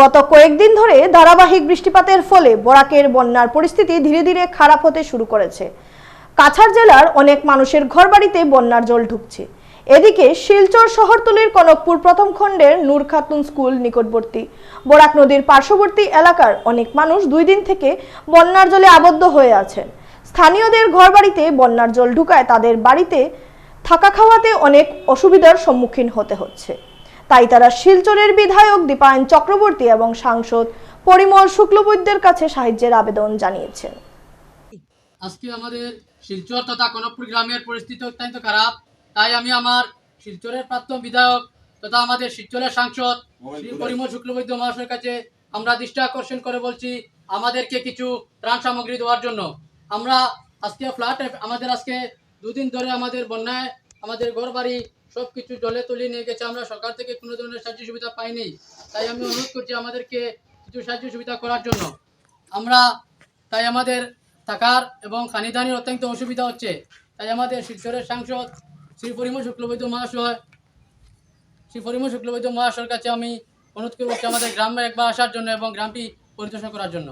গত কয়েকদিন ধরে ধারাবাহিক বৃষ্টিপাতের ফলে বরাকের বন্যার পরিস্থিতি ধীরে ধীরে খারাপ হতে শুরু করেছে। কাছাড় জেলার অনেক মানুষের ঘরবাড়িতে বন্যার জল ঢুকছে। এদিকে শিলচর শহরতলির কনকপুর প্রথম খণ্ডের নূর খাতুন স্কুল নিকটবর্তী বরাক নদীর পার্শ্ববর্তী এলাকার অনেক মানুষ দুই দিন থেকে বন্যার জলে আবদ্ধ হয়ে আছেন। স্থানীয়দের ঘরবাড়িতে বন্যার জল ঢুকায় তাদের বাড়িতে থাকা খাওয়াতে অনেক অসুবিধার সম্মুখীন হতে হচ্ছে। তাই তারা শিলচরের বিধায়ক দীপায়ন চক্রবর্তী এবং সাংসদ পরিমল শুক্লবৈদ্যের কাছে সাহায্যের আবেদন জানিয়েছেন। আজকে আমাদের শিলচর তথা কনকপুর গ্রামের পরিস্থিতি অত্যন্ত খারাপ। তাই আমি আমার শিলচরের প্রাক্তন বিধায়ক তথা আমাদের শিলচরের সাংসদ শ্রী পরিমল শুক্লবৈদ্য মহাশয়ের কাছে আমরা দৃষ্টি আকর্ষণ করে বলছি, আমাদেরকে কিছু ত্রাণ সামগ্রী দেওয়ার জন্য। আমরা আজকে ফ্লাট আমাদের আজকে দুদিন ধরে আমাদের বন্যায় আমাদের ঘর বাড়ি সব কিছু জলে তলিয়ে নিয়ে গেছে। আমরা সরকার থেকে কোনো ধরনের সাহায্য সুবিধা পাইনি। তাই আমি অনুরোধ করছি আমাদেরকে কিছু সাহায্য সুবিধা করার জন্য। আমরা, তাই আমাদের থাকার এবং খানিদানির অত্যন্ত অসুবিধা হচ্ছে। তাই আমাদের শিলচরের সাংসদ শ্রী পরিমল শুক্লবৈদ্য মহাশয়, শ্রী পরিমল শুক্লবৈদ্য মহাশয়ের কাছে আমি অনুরোধ করব আমাদের গ্রামে একবার আসার জন্য এবং গ্রামটি পরিদর্শন করার জন্য।